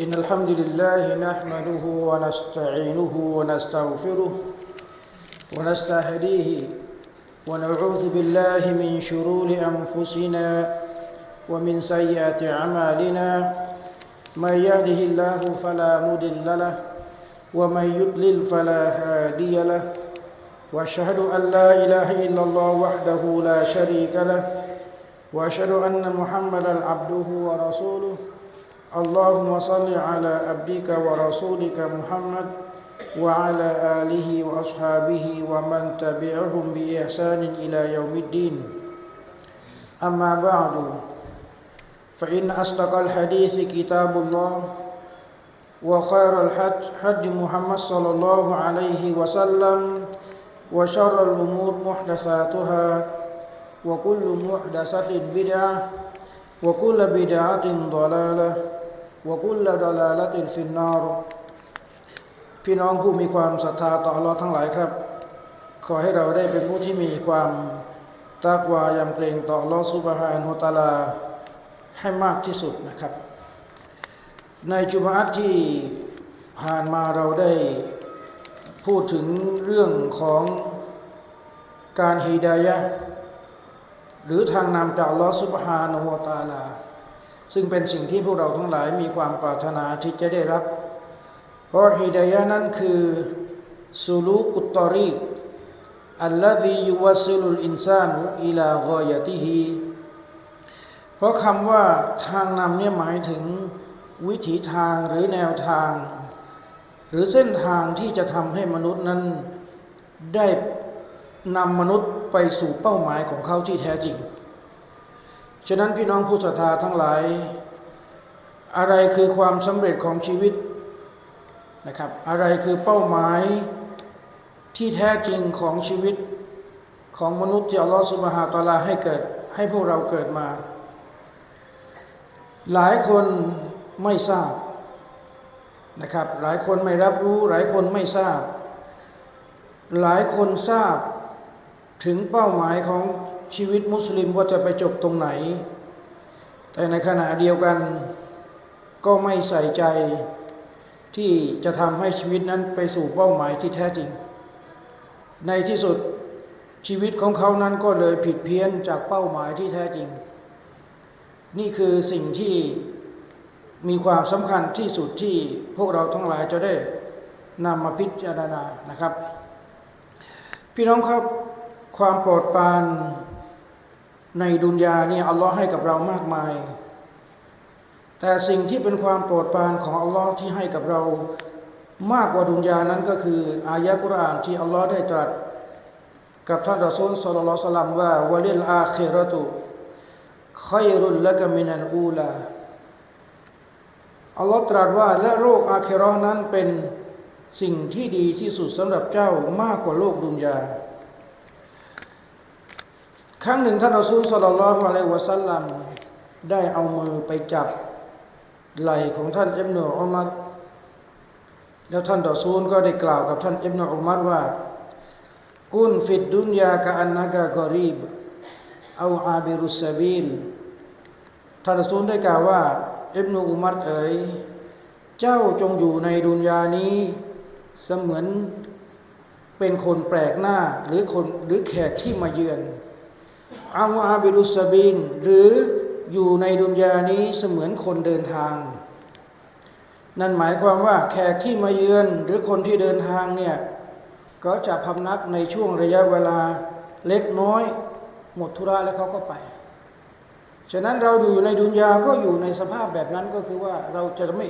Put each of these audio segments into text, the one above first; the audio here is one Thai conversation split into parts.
إن الحمد لله نحمده ونستعينه ونستغفره ونستهديه ونعوذ بالله من شرور أنفسنا ومن سيئات أعمالنا. من يهده الله فلا مضل له ومن يضلل فلا هادي له. وأشهد أن لا إله إلا الله وحده لا شريك له. وأشهد أن محمدا عبده ورسوله. اللهم صل على عبدك ورسولك محمد وعلى آله وأصحابه ومن تبعهم بإحسان إلى يوم الدين. أما بعد فإن أصدق الحديث كتاب الله وخير الحج حج محمد صلى الله عليه وسلم وشر الأمور محدثاتها وكل محدثة بدعة وكل بدعة ضلالة. วกุลละดลาละตินฟินนารพี่น้องผู้มีความศรัทธาต่อเราทั้งหลายครับ ขอให้เราได้เป็นผู้ที่มีความตากวายำเกรงต่อลอสุบฮานุตาลาให้มากที่สุดนะครับ ในจุมาตที่ผ่านมาเราได้พูดถึงเรื่องของการฮีดายะหรือทางนำจากลอสุบฮานุตาลา ซึ่งเป็นสิ่งที่พวกเราทั้งหลายมีความปรารถนาที่จะได้รับ เพราะฮีดายะนั้นคือสุลูกุตตอรีกอัลลอฮียุวสิลุลอินซานุอิลากอยะติฮีเพราะคำว่าทางนำเนี่ยหมายถึงวิถีทางหรือแนวทาง หรือเส้นทางที่จะทำให้มนุษย์นั้นได้นำมนุษย์ไปสู่เป้าหมายของเขาที่แท้จริง ฉะนั้นพี่น้องผู้ศรัทธาทั้งหลาย อะไรคือความสำเร็จของชีวิตนะครับ อะไรคือเป้าหมายที่แท้จริงของชีวิตของมนุษย์ที่อัลลอฮฺสุบฮาตะลาให้เกิดให้พวกเราเกิดมา หลายคนไม่ทราบนะครับ หลายคนไม่รับรู้ หลายคนไม่ทราบ หลายคนทราบถึงเป้าหมายของ ชีวิตมุสลิมว่าจะไปจบตรงไหน แต่ในขณะเดียวกัน ก็ไม่ใส่ใจที่จะทำให้ชีวิตนั้นไปสู่เป้าหมายที่แท้จริง ในที่สุดชีวิตของเขานั้นก็เลยผิดเพี้ยนจากเป้าหมายที่แท้จริง นี่คือสิ่งที่มีความสำคัญที่สุดที่พวกเราทั้งหลายจะได้นำมาพิจารณานะครับ พี่น้องครับความโปรดปราน ในดุนยานี่อัลลอฮ์ให้กับเรามากมาย แต่สิ่งที่เป็นความโปรดปรานของอัลลอฮ์ที่ให้กับเรามากกว่าดุนยานั้นก็คือ อายะกุรอานที่อัลลอฮ์ได้ตรัส กับท่านรอซูลสุลลัลสลัมว่าวะลิลอาคิรตุขยรุลละกมินันอูลาอัลลอฮ์ตรัสว่าและโลกอาคิรอนั้นเป็นสิ่งที่ดีที่สุดสำหรับเจ้ามากกว่าโลกดุนยา ครั้งหนึ่งท่านรอซูลสุลลัลอะลัยวะสัลลัมได้เอามือไปจับไหล่ของท่านอิบนุอุมัรแล้วท่านรอซูลก็ได้กล่าวกับท่านอิบนุอุมัรว่า กุนฟิดดุนยากะอันนากะกอรีบเอาอาบิรุสบิลท่านรอซูลได้กล่าวว่าอิบนุอุมัรเอ๋ยเจ้าจงอยู่ในดุนยานี้เสมือนเป็นคนแปลกหน้าหรือคนหรือแขกที่มาเยือน อาอาบิรุสบินหรืออยู่ในดุนยานี้เสมือนคนเดินทาง นั่นหมายความว่าแขกที่มาเยือนหรือคนที่เดินทางเนี่ยก็จะพำนักในช่วงระยะเวลาเล็กน้อย หมดธุระแล้วเขาก็ไป ฉะนั้นเราอยู่ในดุนยาก็อยู่ในสภาพแบบนั้นก็คือว่าเราจะไม่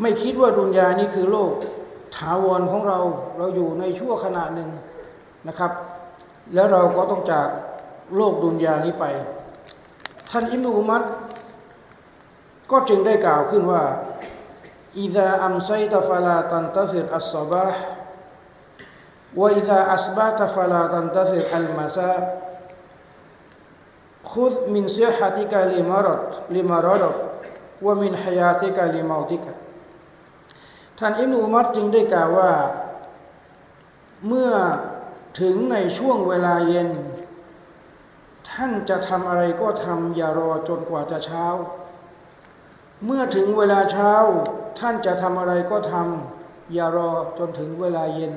ไม่คิดว่าดุนยานี้คือโลกถาวรของเราเราอยู่ในชั่วขณะหนึ่งนะครับ แล้วเราก็ต้องจาก โลกดุนยานี้ไป ท่านอิมนุอุมัตก็จึงได้กล่าวขึ้นว่าอิดาอัมไซตฟลาตันตซิรอัสซบาห์วอิดาอัสบาตฟลาตันตซิรอัลมาซาขุดมินเสียฮัติกาลิมารดลิมารดวมินฮยาติกาลิมาติกาท่านอิบนุอุมัรจึงได้กล่าวว่า เมื่อถึงในช่วงเวลาเย็น ท่านจะทำอะไรก็ทำอย่ารอจนกว่าจะเช้า เมื่อถึงเวลาเช้า ท่านจะทำอะไรก็ทำอย่ารอจนถึงเวลาเย็น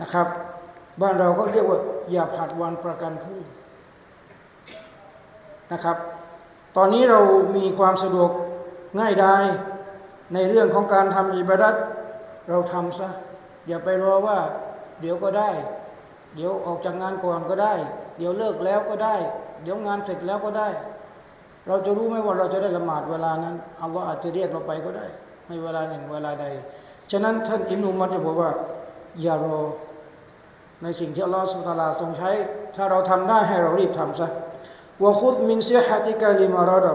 นะครับ บ้านเราก็เรียกว่า อย่าผัดวันประกันพรุ่งนะครับ ตอนนี้เรามีความสะดวกง่ายดายในเรื่องของการทำอิบาดัตเราทำซะอย่าไปรอว่า เดี๋ยวก็ได้ เดี๋ยวออกจากงานก่อนก็ได้ เดี๋ยวเลิกแล้วก็ได้ เดี๋ยวงานเสร็จแล้วก็ได้ เราจะรู้ไหมว่าเราจะได้ละหมาดเวลานั้นอัลลอฮ์อาจจะเรียกเราไปก็ได้ในเวลาหนึ่งเวลาใด ฉะนั้นท่านอิมนุมัดจะบอกว่า อย่ารอในสิ่งที่อัลลอฮฺสุลตาราทรงใช้ ถ้าเราทำได้ให้เรารีบทำซะวะคุดมินเสียฮัติกาลิมารอด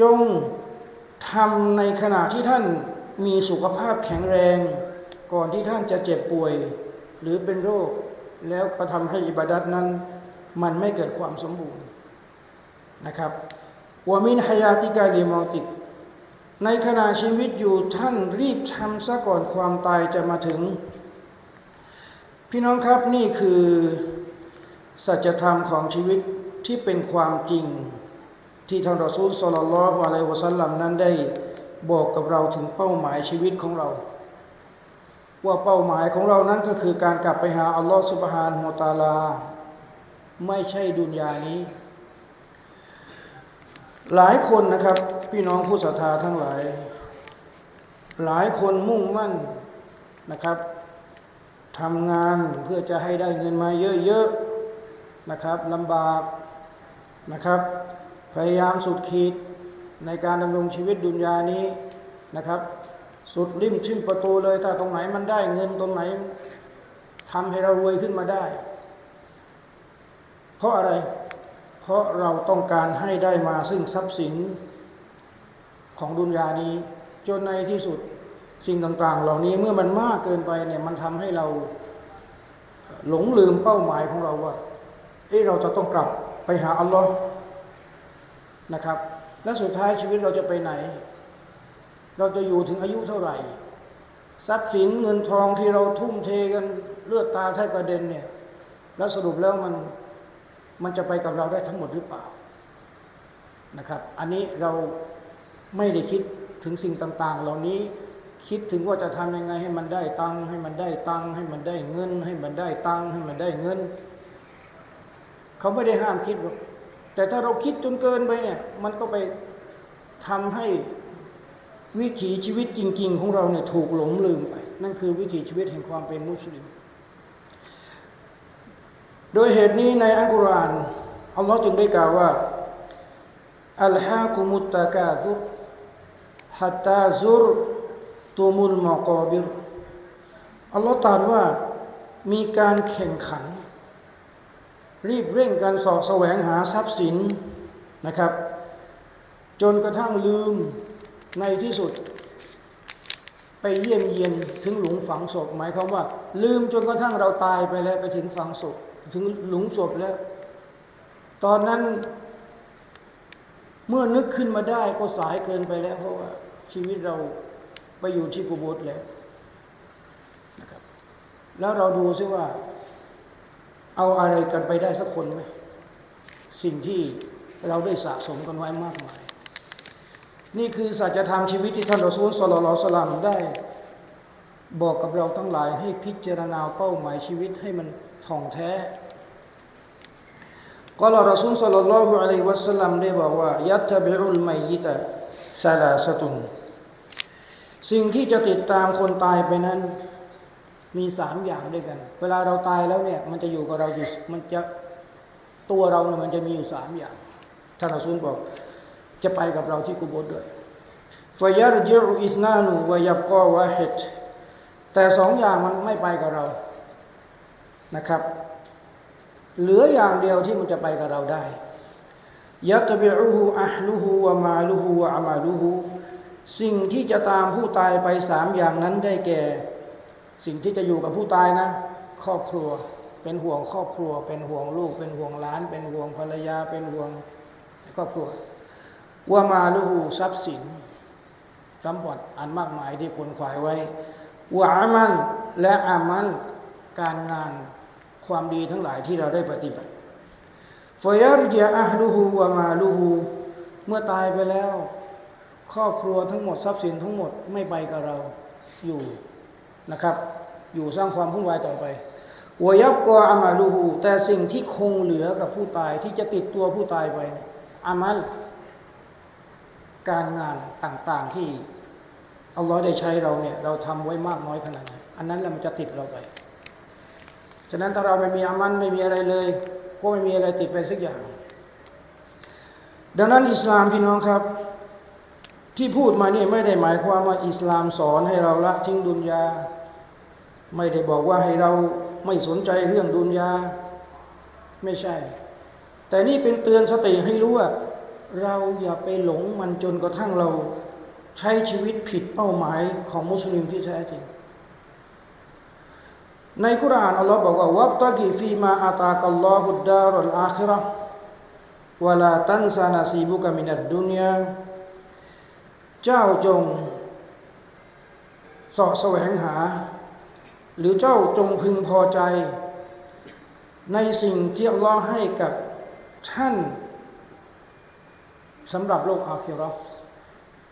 จงทำในขณะที่ท่านมีสุขภาพแข็งแรง ก่อนที่ท่านจะเจ็บป่วย หรือเป็นโรค แล้วก็ทำให้อิบาดัตนั้น มันไม่เกิดความสมบูรณ์นะครับวามินฮยาติกาลิมอติก ในขณะชีวิตอยู่ท่านรีบทำซะก่อนความตายจะมาถึง พี่น้องครับนี่คือสัจธรรมของชีวิตที่เป็นความจริง ที่ท่านรอซูลสลลลลอฮุอะลัยวะสัลลัมนั้นได้บอกกับเราถึงเป้าหมายชีวิตของเรา ว่าเป้าหมายของเรานั้นก็คือการกลับไปหาอัลลอฮฺสุบฮานฮุตาลา ไม่ใช่ดุนยานี้ หลายคนนะครับ พี่น้องผู้ศรัทธาทั้งหลาย หลายคนมุ่งมั่นนะครับทำงานเพื่อจะให้ได้เงินมาเยอะๆนะครับลำบากนะครับ พยายามสุดขีดในการดำรงชีวิตดุนยานี้นะครับ สุดริมชิมประตูเลยถ้าตรงไหนมันได้เงินตรงไหนทำให้เรารวยขึ้นมาได้ เพราะอะไร เพราะเราต้องการให้ได้มาซึ่งทรัพย์สินของดุนยานี้ จนในที่สุดสิ่งต่าง ๆ เหล่านี้เมื่อมันมากเกินไปเนี่ยมันทำให้เราหลงลืมเป้าหมายของเราว่าเอ้เราจะต้องกลับไปหาอัลลอฮ์นะครับ และสุดท้ายชีวิตเราจะไปไหน เราจะอยู่ถึงอายุเท่าไหร่ ทรัพย์สินเงินทองที่เราทุ่มเทกันเลือดตาแทบกระเด็นเนี่ย แล้วสรุปแล้วมัน มันจะไปกับเราได้ทั้งหมดหรือเปล่านะครับ อันนี้เราไม่ได้คิดถึงสิ่งต่าง ๆ เหล่านี้คิดถึงว่าจะทำยังไงให้มันได้ตังให้มันได้ตังให้มันได้เงิน ให้มันได้ตังให้มันได้เงิน เขาไม่ได้ห้ามคิดแต่ถ้าเราคิดจนเกินไปเนี่ย มันก็ไปทำให้วิถีชีวิตจริง ๆ ของเราเนี่ยถูกหลงลืมไป นั่นคือวิถีชีวิตแห่งความเป็นมุสลิม โดยเหตุนี้ในอัลกุรอานอัลลอฮ์จึงได้กล่าวว่าอัลฮากุมุตตะกาซุฮัตตาซุรตุมุลมอกอบิรอัลลอฮ์ตรัสว่ามีการแข่งขัน รีบเร่งการสอบแสวงหาทรัพย์สินนะครับ จนกระทั่งลืมในที่สุด ไปเยี่ยมเยียนถึงหลุมฝังศพหมายความว่า ลืมจนกระทั่งเราตายไปแล้วไปถึงฝังศพ ถึงหลุมศพแล้ว ตอนนั้น เมื่อนึกขึ้นมาได้ก็สายเกินไปแล้ว เพราะว่า ชีวิตเราไปอยู่ที่กุโบสแล้วนะครับ แล้วเราดูซิว่า เอาอะไรกันไปได้สักคนไหมสิ่งที่เราได้สะสมกันไว้มากมาย นี่คือสัจธรรมชีวิตที่ท่านรอซูลสลลสลามได้ บอกกับเราทั้งหลายให้พิจารณาเป้าหมายชีวิตให้มัน ท่องแท้ก็เรารอซูลสัลลัลลอฮุอะลัยฮิวะสัลลัมได้บอกว่ายัตตบิอุลไมยิตะซาลาสตุนสิ่งที่จะติดตามคนตายไปนั้น มีสามอย่างด้วยกัน เวลาเราตายแล้วเนี่ย มันจะอยู่กับเราอยู่มันจะตัวเราเนี่ยมันจะมีอยู่สามอย่างท่านอัสุนบอก จะไปกับเราที่กุโบสด้วยฟยารจิรุอิสนานูวยับกอวะเฮตแต่สองอย่างมันไม่ไปกับเรา นะครับเหลืออย่างเดียวที่มันจะไปกับเราได้ยัตบิอูฮูอัลูฮูวะมาลูฮูวะอามาลูฮูสิ่งที่จะตามผู้ตายไปสามอย่างนั้นได้แก่ สิ่งที่จะอยู่กับผู้ตายนะ ครอบครัว เป็นห่วงครอบครัว เป็นห่วงลูก เป็นห่วงหลาน เป็นห่วงภรรยา เป็นห่วงครอบครัววามาลูหูทรัพย์สินสมบัติอันมากมายที่คนขวายไว้วาอามันและอามันการงาน ความดีทั้งหลายที่เราได้ปฏิบัติฟยารเจอาลูหูวามาลูหูเมื่อตายไปแล้ว ครอบครัวทั้งหมดทรัพย์สินทั้งหมดไม่ไปกับเราอยู่นะครับ อยู่สร้างความวุ่นวายต่อไปวยับกอามาลูหูแต่สิ่งที่คงเหลือกับผู้ตายที่จะติดตัวผู้ตายไปเนี่ยอามัลการงานต่างๆที่อัลลอฮ์ได้ใช้เราเนี่ย เราทำไว้มากน้อยขนาดไหนอันนั้นแหละมันจะติดเราไป ฉะนั้นถ้าเราไม่มีอามันไม่มีอะไรเลยก็ไม่มีอะไรติดไปสักอย่าง ดังนั้นอิสลามพี่น้องครับ ที่พูดมานี่ไม่ได้หมายความว่าอิสลามสอนให้เราละทิ้งดุนยา ไม่ได้บอกว่าให้เราไม่สนใจเรื่องดุนยา ไม่ใช่ แต่นี่เป็นเตือนสติให้รู้ว่า เราอย่าไปหลงมันจนกระทั่งเราใช้ชีวิตผิดเป้าหมายของมุสลิมที่แท้จริง ในกุรานอัลลอฮ์บอกว่าวับตะกีฟีมาอาตากัลลอฮุดดารุลอาคิราะห์วะลาตันซานาซีบุกามินัดดุนยาเจ้าจงสาะแสวงหา หรือเจ้าจงพึงพอใจ ในสิ่งที่อัลลอฮ์ให้กับท่านสำหรับโลกอาคิราะห์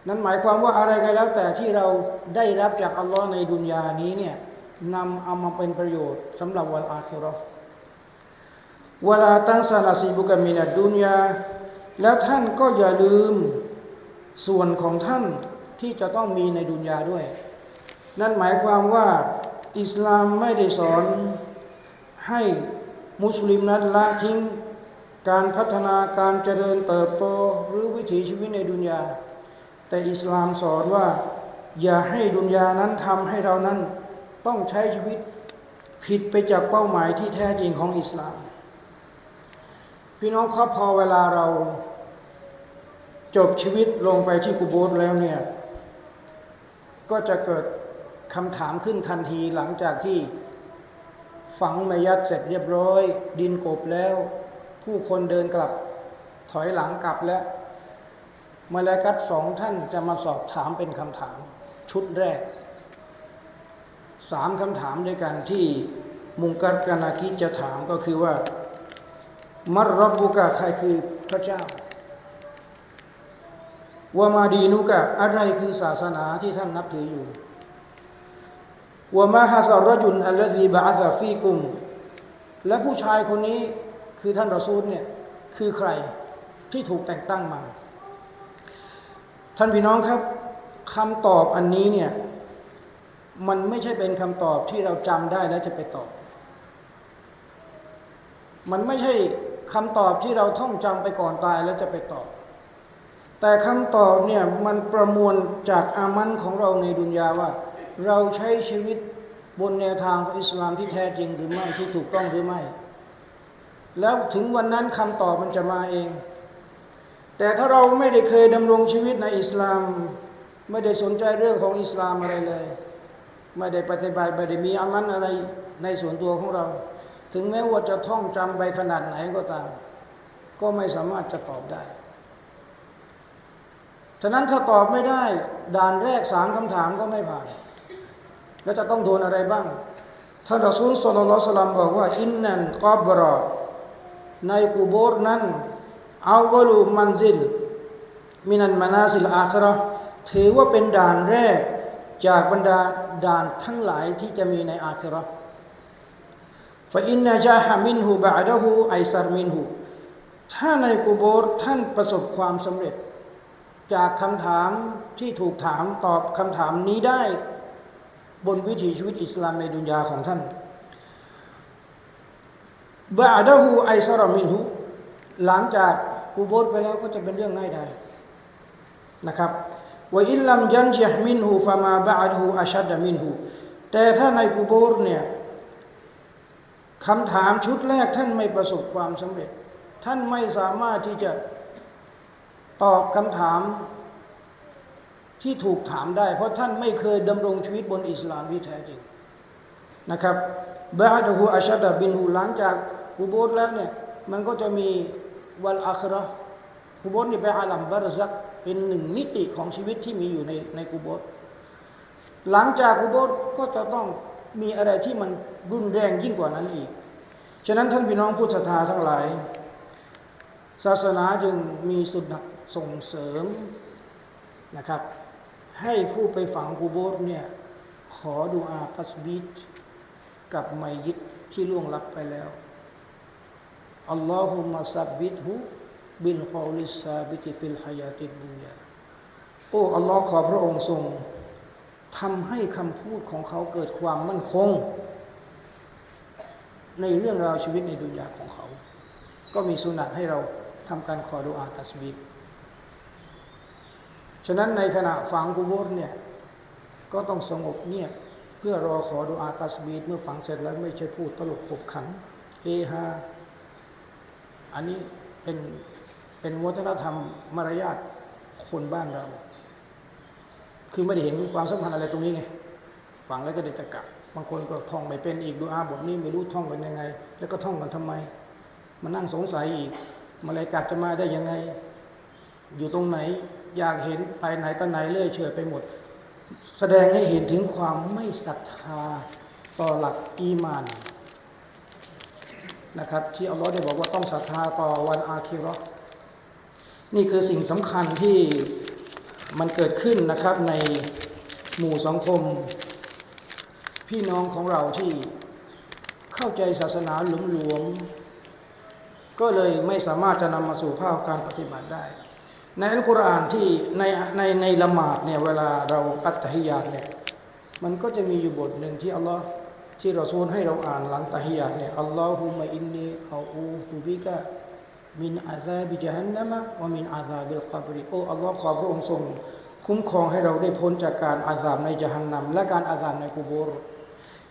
นั้นหมายความว่าอะไรก็แล้วแต่ที่เราได้รับจากอัลลอฮ์ในดุนยานี้เนี่ย นำเอามาเป็นประโยชน์สำหรับวันอาคิราะห์เวลาตั้งซาลาซีบุกมินัดดุนยาแล้วท่านก็อย่าลืมส่วนของท่านที่จะต้องมีในดุนยาด้วย นั่นหมายความว่าอิสลามไม่ได้สอนให้มุสลิมนั้นละทิ้งการพัฒนาการเจริญเติบโตหรือวิถีชีวิตในดุนยา แต่อิสลามสอนว่า อย่าให้ดุนยานั้นทำให้เรานั้น ต้องใช้ชีวิตผิดไปจากเป้าหมายที่แท้จริงของอิสลาม พี่น้องครับพอเวลาเราจบชีวิตลงไปที่กุโบสแล้วเนี่ย ก็จะเกิดคำถามขึ้นทันทีหลังจากที่ฝังมยัดเสร็จเรียบร้อย ดินกบแล้ว ผู้คนเดินกลับถอยหลังกลับแล้วมาลากัดสองท่านจะมาสอบถามเป็นคำถาม ชุดแรก สามคำถามด้วยกันที่มุงกัดกานาคิจะถามก็คือว่า มัรรบบุกะใครคือพระเจ้าวามาดีนุกะอะไรคือศาสนาที่ท่านนับถืออยู่วามาฮาซารจุนอัลลซีบะอาซาฟีกุม และผู้ชายคนนี้คือท่านรอซูลเนี่ยคือใครที่ถูกแต่งตั้งมา ท่านพี่น้องครับคำตอบอันนี้เนี่ย มันไม่ใช่เป็นคำตอบที่เราจำได้แล้วจะไปตอบ มันไม่ใช่คำตอบที่เราท่องจำไปก่อนตายแล้วจะไปตอบ แต่คำตอบเนี่ยมันประมวลจากอามันของเราในดุนยาว่า เราใช้ชีวิตบนแนวทางองอิสลามที่แท้จริงหรือไม่ที่ถูกต้องหรือไม่ แล้วถึงวันนั้นคำตอบมันจะมาเอง แต่ถ้าเราไม่ได้เคยดำรงชีวิตในอิสลาม ไม่ได้สนใจเรื่องของอิสลามอะไรเลย ไม่ได้ปฏิบัติไม่ได้มีอามันอะไรในส่วนตัวของเรา ถึงแม้ว่าจะท่องจำไปขนาดไหนก็ตาม ก็ไม่สามารถจะตอบได้ ฉะนั้นถ้าตอบไม่ได้ ด่านแรกสามคำถามก็ไม่ผ่าน แล้วจะต้องโดนอะไรบ้างท่านรอซูลสุลลัลสลัมบอกว่าอินนันกอบรอในกูโบรนั้นอาวลูมันซิลมินันมานาสิลอาคราถือว่าเป็นด่านแรก จากบรรดาด่านทั้งหลายที่จะมีในอาคราฟาอินนาจาฮามินหูบาดะหูไอซารมินหูถ้าในกูโบรท่านประสบความสำเร็จ จากคำถามที่ถูกถามตอบคำถามนี้ได้ บนวิถีชีวิตอิสลามในดุนยาของท่านบาดะฮูไอซารมินหูหลังจากกูโบรไปแล้วก็จะเป็นเรื่องง่ายได้นะครับ ว่าอิลลัมยันจห์มินหูฟามาบาดหูอาชัดมินหูแต่ถ้าในกูโบรเนี่ยคำถามชุดแรกท่านไม่ประสบความสำเร็จ ท่านไม่สามารถที่จะตอบคำถามที่ถูกถามได้ เพราะท่านไม่เคยดำรงชีวิตบนอิสลามที่แท้จริงนะครับบาดหูอาชัดบินหูหลังจากกูโบรแล้วเนี่ยมันก็จะมีวันอาครากูโบรนี่เป็นอาลัมบารซัก เป็นหนึ่งมิติของชีวิตที่มีอยู่ในในกูโบรหลังจากกูโบรก็จะต้องมีอะไรที่มันรุนแรงยิ่งกว่านั้นอีก ฉะนั้นท่านพี่น้องผู้ศรัทธาทั้งหลาย ศาสนาจึงมีสุดส่งเสริมนะครับ ให้ผู้ไปฝังกูโบสเนี่ยขอดูอาตัสบีตกับไมยิตที่ล่วงลับไปแล้วอัลลอฮุมะซับบิตฮุ บิลกอลิซาบิติฟิลฮายาติดุนยาโอ้อัลลอฮ์ขอพระองค์ทรงทำให้คำพูดของเขาเกิดความมั่นคง ในเรื่องราวชีวิตในดุนยาของเขา ก็มีสุนัตให้เราทำการขอดุอาตัสบีฉะนั้นในขณะฝังกุโบรเนี่ยก็ต้องสงบเงียบเพื่อรอขอดุอาตัสบีเมื่อฝังเสร็จแล้วไม่ใช่พูดตลกขบขันเฮฮาอันนี้เป็น เป็นวัฒนธรรมมารยาทคนบ้านเรา คือไม่ได้เห็นความสัมพันธ์อะไรตรงนี้ไงฟังแล้วก็เด็จะกลับางคนก็ท่องไม่เป็นอีกดูอาบทนี้ไม่รู้ท่องกันยังไง แล้วก็ท่องกันทำไมมานั่งสงสัยอีกมาเลยกัดจะมาได้ยังไง อยู่ตรงไหน อยากเห็นไปไหนตอนไหนเลื่อยเฉยไปหมด แสดงให้เห็นถึงความไม่ศรัทธาต่อหลักอีมานนะครับ ที่อัลลอฮ์ได้บอกว่าต้องศรัทธาต่อวันอาคิราะห์ นี่คือสิ่งสำคัญที่มันเกิดขึ้นนะครับในหมู่สังคม พี่น้องของเราที่เข้าใจศาสนาหลวมๆก็เลยไม่สามารถจะนำมาสู่ภาพการปฏิบัติได้ ในอัลกุรอานที่ในในในละหมาดเนี่ยเวลาเราอัตตฮิยาตเนี่ยมันก็จะมีอยู่บทหนึ่งที่อัลลอฮ์ที่เราซูลให้เราอ่านหลังตะฮิยาตเนี่ยอัลลอฮุมะอินนีอาอูฟุบิกะ มินอาซาบิจฮันนัมะวะมินอาซาบิลกับริโออัลลอฮ์ขอพระองค์ทรงคุ้มครองให้เราได้พ้นจากการอาซาบในจฮันนัมและการอาซาบในกุโบร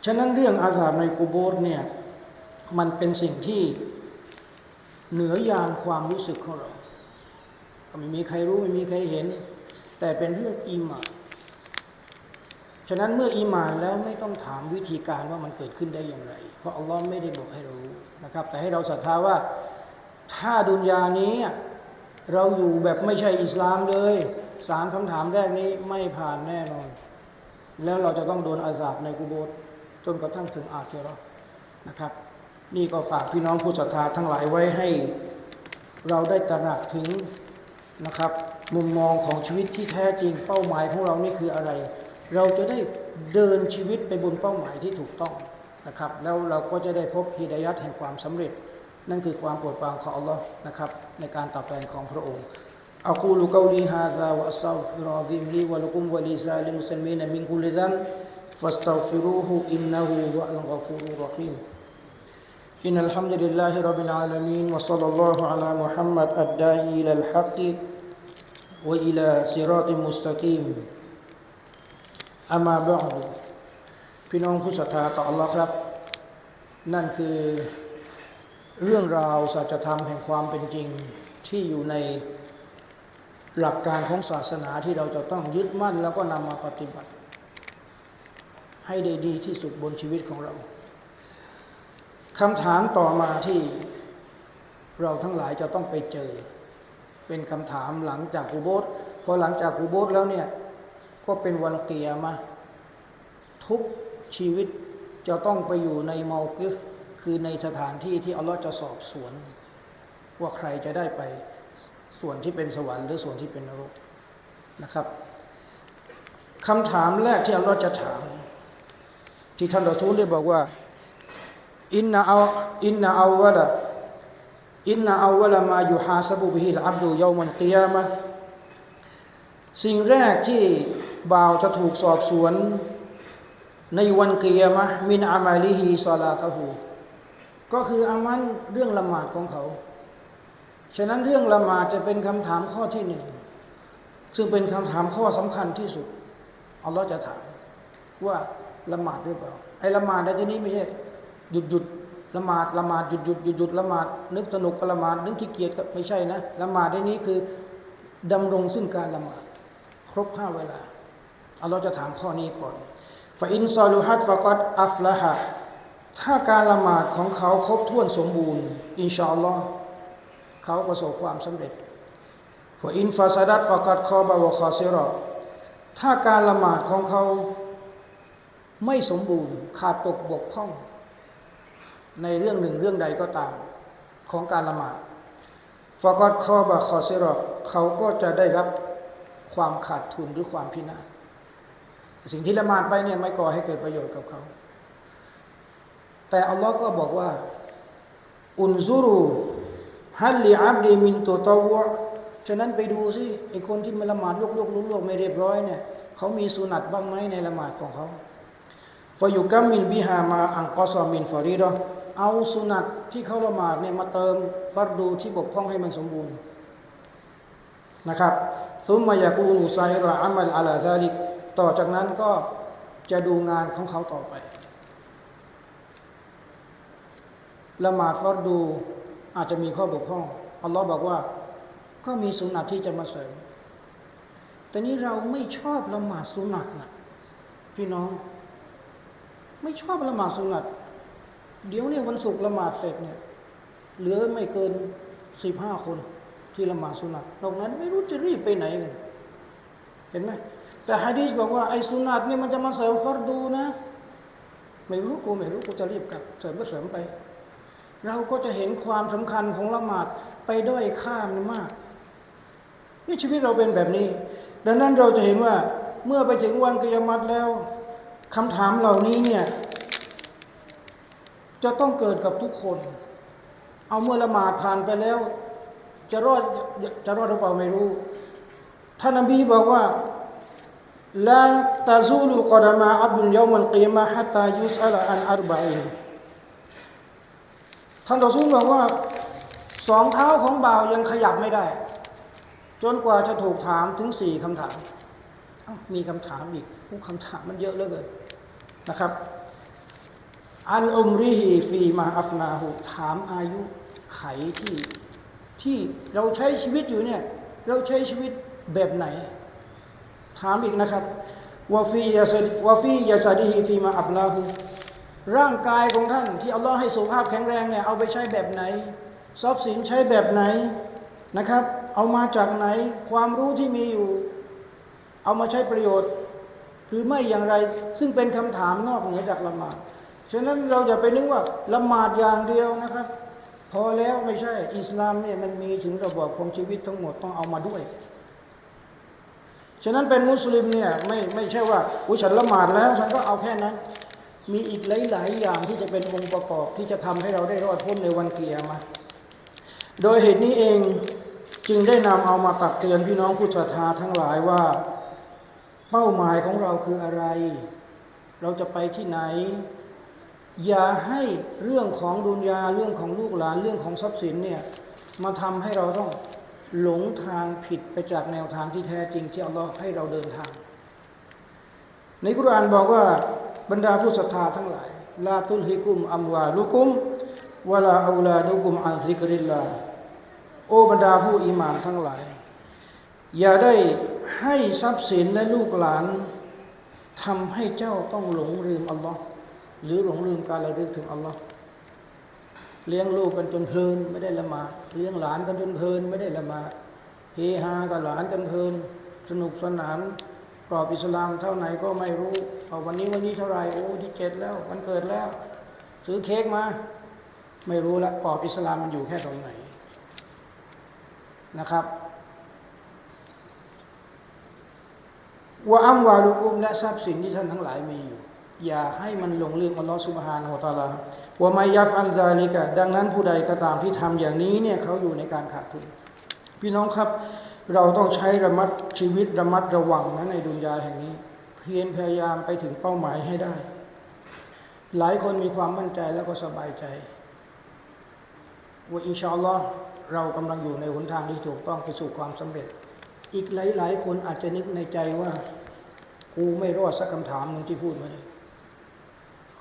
ฉะนั้นเรื่องอาซาบในกุโบรเนี่ยมันเป็นสิ่งที่เหนือยานความรู้สึกของเราไม่มีใครรู้ไม่มีใครเห็น แต่เป็นเรื่องอีมานฉะนั้นเมื่ออีมานแล้วไม่ต้องถามวิธีการว่ามันเกิดขึ้นได้อย่างไร เพราะอัลลอฮ์ไม่ได้บอกให้เรารู้นะครับ แต่ให้เราศรัทธาว่า ถ้าดุนยานี้เราอยู่แบบไม่ใช่อิสลามเลยสามคำถามแรกนี้ไม่ผ่านแน่นอน แล้วเราจะต้องโดนอาซาบในกุโบรจนกระทั่งถึงอาเคราะห์นะครับ นี่ก็ฝากพี่น้องผู้ศรัทธาทั้งหลายไว้ให้เราได้ตระหนักถึงนะครับ มุมมองของชีวิตที่แท้จริงเป้าหมายของเรานี่คืออะไร เราจะได้เดินชีวิตไปบนเป้าหมายที่ถูกต้องนะครับ แล้วเราก็จะได้พบฮิดายัดแห่งความสำเร็จ นั่นคือความโปรดปรานของอัลลอฮ์นะครับ ในการตอบแทนของพระองค์ أقول قولي هذا وأستغفر العظيم لي ولكم ولسائر المسلمين من كل ذنب فاستغفروه إنه هو الغفور الرحيم إن الحمد لله رب العالمين وصلى الله على محمد الداعي إلى الحق وإلى صراط مستقيم أما بعد พี่น้องผู้ศรัทธาต่อ Allah ครับ นั่นคือ เรื่องราวสัจธรรมแห่งความเป็นจริงที่อยู่ในหลักการของศาสนาที่เราจะต้องยึดมั่นแล้วก็นำมาปฏิบัติ ให้ได้ดีที่สุดบนชีวิตของเราคำถามต่อมาที่เราทั้งหลายจะต้องไปเจอ เป็นคำถามหลังจากกูโบสพอหลังจากกูโบสแล้วเนี่ย ก็เป็นวันเกียร์มา ทุกชีวิตจะต้องไปอยู่ในมอลกิฟ คือในสถานที่ที่อัลลอฮ์จะสอบสวน ว่าใครจะได้ไปส่วนที่เป็นสวรรค์หรือส่วนที่เป็นนรกนะครับคำถามแรกที่อัลลอฮ์จะถาม ที่ท่านรอซูลได้บอกว่าอินนาเอาอินนาอาวะละอินนาอาวะละมาอยู่ฮาซาบุบิฮิลอับดุยามันกิยามะสิ่งแรกที่บ่าวจะถูกสอบสวน ในวันกิยามะมินอามาลิฮีซาลาตะฮู ก็คืออามันเรื่องละหมาดของเขา ฉะนั้นเรื่องละหมาดจะเป็นคำถามข้อที่หนึ่ง ซึ่งเป็นคำถามข้อสำคัญที่สุดอัลลอฮ์จะถามว่าละหมาดหรือเปล่า ไอ้ละหมาดในที่นี้ไม่ใช่หยุดหยุดละหมาดละหมาดหยุดหยุดหยุดหยุดละหมาดนึกสนุกกับละหมาดนึกขี้เกียจก็ไม่ใช่นะละหมาดในนี้คือดำรงซึ่งการละหมาดครบห้าเวลาอัลลอฮ์จะถามข้อนี้ก่อนฟาอินซอลูฮัดฟะกัดอัฟละฮะ ถ้าการละหมาดของเขาครบถ้วนสมบูรณ์ อินชาอัลลอฮ์เขาประสบความสำเร็จฟาอินฟาซาดัดฟะกัดคอบะวะคาซิรอถ้าการละหมาดของเขาไม่สมบูรณ์ขาดตกบกพร่อง ในเรื่องหนึ่งเรื่องใดก็ตามของการละหมาดฟากอดคอบะคอซิรอเขาก็จะได้รับความขาดทุนหรือความพินาศสิ่งที่ละหมาดไปเนี่ยไม่ก่อให้เกิดประโยชน์กับเขา แต่อัลลอฮ์ก็บอกว่า อุนซูรูฮัลลีอับดีมินตัวตาวะฉะนั้นไปดูสิไอคนที่มาละหมาดลวกลวกลวกไม่เรียบร้อยเนี่ยเขามีสุนัตบ้างไหมในละหมาดของเขาฟยุกัมมินบิฮามาอังกอซอมินฟอรีดอเอาสุนัตที่เขาละหมาดเนี่ยมาเติมฟัดดูที่บกพร่องให้มันสมบูรณ์นะครับซุมมายากูนุไซรออามัลอาลาซาลิกต่อจากนั้นก็จะดูงานของเขาต่อไป ละหมาดฟัดดูอาจจะมีข้อบกพร่องอัลลอฮ์บอกว่าก็มีสุนัตที่จะมาเสริมแต่นี้เราไม่ชอบละหมาดสุนัตนะพี่น้อง ไม่ชอบละหมาดสุนัตเดี๋ยวเนี่ยวันศุกร์ละหมาดเสร็จเนี่ยเหลือไม่เกินสิบห้าคนที่ละหมาดสุนัตนอกนั้นไม่รู้จะรีบไปไหนกันเห็นไหมแต่ฮะดีษบอกว่าไอ้สุนัตเนี่ยมันจะมาเสริมฟัรดูนะ ไม่รู้กูไม่รู้กูจะรีบกลับเสริมก็เสริมไป เราก็จะเห็นความสำคัญของละหมาดไปด้อยค่ามนมาก นี่ชีวิตเราเป็นแบบนี้ ดังนั้นเราจะเห็นว่าเมื่อไปถึงวันกิยามัตแล้วคำถามเหล่านี้เนี่ย จะต้องเกิดกับทุกคน เอาเมื่อละหมาดผ่านไปแล้ว จะรอดจะรอดหรือเปล่าไม่รู้ท่านนบีบอกว่าลาตาซูลูกอดามาอับดุลยามันกิยามะฮัตตายุสอัลอันอัรบะอิน ท่านต่อสู้บอกว่าสองเท้าของบ่าวยังขยับไม่ได้ จนกว่าจะถูกถามถึงสี่คำถามมีคำถามอีกผู้คำถามมันเยอะเหลือเกินนะครับ อันอุมริฮีฟีมาอัฟนาหูถามอายุไขที่ที่เราใช้ชีวิตอยู่เนี่ย เราใช้ชีวิตแบบไหน ถามอีกนะครับวาฟียาซวาฟียาซาดีฮีฟีมาอับลาหู ร่างกายของท่านที่อัลลอฮ์ให้สุขภาพแข็งแรงเนี่ยเอาไปใช้แบบไหน ทรัพย์สินใช้แบบไหนนะครับ เอามาจากไหนความรู้ที่มีอยู่ เอามาใช้ประโยชน์ หรือไม่อย่างไร ซึ่งเป็นคำถามนอกเหนือจากละหมาดฉะนั้นเราอย่าไปนึกว่าละหมาดอย่างเดียวนะครับ พอแล้วไม่ใช่ อิสลามเนี่ยมันมีถึงระบบของชีวิตทั้งหมดต้องเอามาด้วยฉะนั้นเป็นมุสลิมเนี่ยไม่ไม่ใช่ว่าอุ้ยฉันละหมาดแล้วฉันก็เอาแค่นั้น มีอีกหลาย ๆ อย่างที่จะเป็นองค์ประกอบที่จะทำให้เราได้รอดพ้นในวันเกียรมาโดยเหตุนี้เองจึงได้นำเอามาตักเตือนพี่น้องผู้ศรัทธาทั้งหลายว่า เป้าหมายของเราคืออะไร เราจะไปที่ไหน อย่าให้เรื่องของดุนยาเรื่องของลูกหลานเรื่องของทรัพย์สินเนี่ยมาทำให้เราต้องหลงทางผิดไปจากแนวทางที่แท้จริงที่อัลลอฮ์ให้เราเดินทาง ในกุรานบอกว่า บรรดาผู้ศรัทธาทั้งหลายลาตุลฮิกุมอัมวาลุกุมวลาอูลาดุกุมอันซิกริลลาโอบรรดาผู้อิมานทั้งหลาย อย่าได้ให้ทรัพย์สินและลูกหลานทำให้เจ้าต้องหลงลืมอัลลอฮ์หรือหลงลืมการระลึกถึงอัลลอฮ์เลี้ยงลูกกันจนเพลินไม่ได้ละหมาดเลี้ยงหลานกันจนเพลินไม่ได้ละหมาดเฮฮากับหลานกันเพลิน สนุกสนาน กรอบอิสลามเท่าไหนก็ไม่รู้เอาวันนี้วันนี้เท่าไหร่โอ้ที่เจ็ดแล้ววันเกิดแล้ว ซื้อเค้กมา ไม่รู้ละกรอบอิสลามมันอยู่แค่ตรงไหนนะครับว่าอัมวาลุกุมและทรัพย์สินที่ท่านทั้งหลายมีอยู่ อย่าให้มันหลงลืมอัลลอฮฺสุบฮานาอัลลอฮฺว่าไม่ยัฟอันซาลิกะดังนั้นผู้ใดก็ตามที่ทำอย่างนี้เนี่ยเขาอยู่ในการขาดทุน พี่น้องครับ เราต้องใช้ระมัดชีวิตระมัดระวังนะในดุนยาแห่งนี้ เพียรพยายามไปถึงเป้าหมายให้ได้ หลายคนมีความมั่นใจแล้วก็สบายใจว่าอินชาอัลลอฮ์เรากำลังอยู่ในหนทางที่ถูกต้องไปสู่ความสำเร็จ อีกหลาย ๆ คนอาจจะนึกในใจว่า กูไม่รอดสักคำถามหนึ่งที่พูดมาเลย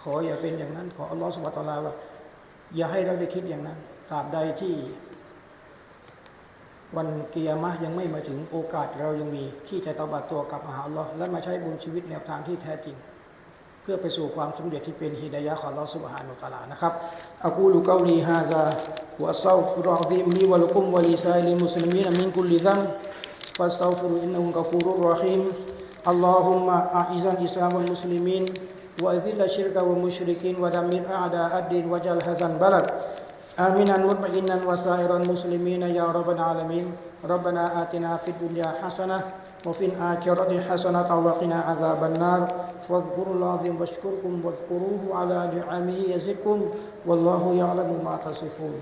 ขออย่าเป็นอย่างนั้น ขออัลลอฮฺสุบะตะลาว่า อย่าให้เราได้คิดอย่างนั้นตราบใดที่ วันเกียร์มะยังไม่มาถึงโอกาสเรายังมีที่จะตบัดตัวกับอาหารลอและมาใช้บุญชีวิตแนวทางที่แท้จริง เพื่อไปสู่ความสำเร็จที่เป็นฮีดายะของเราสุบฮานุตาลานะครับอากูลุกาลีฮาซาวะซาฟรอซีมีวะลุกุมวะลิซาลิมุสลิมีนมินกุลิซัมฟัสตาฟุรุอินนุกัฟูรุรรหิมอัลลอฮุมะอาอิซันอิสลามวะมุสลิมินวะอิซิลลชิรกะวะมุชริกินวะดามิรอาดาอัดดินวะจัลฮะซันบลัด آمنا مطمئنا وسائر المسلمين يا رب العالمين. ربنا آتنا في الدنيا حسنة وفي الآخرة حسنة وقنا عذاب النار. فاذكروا الله العظيم واشكركم واذكروه على نعمه يزدكم والله يعلم ما تصفون.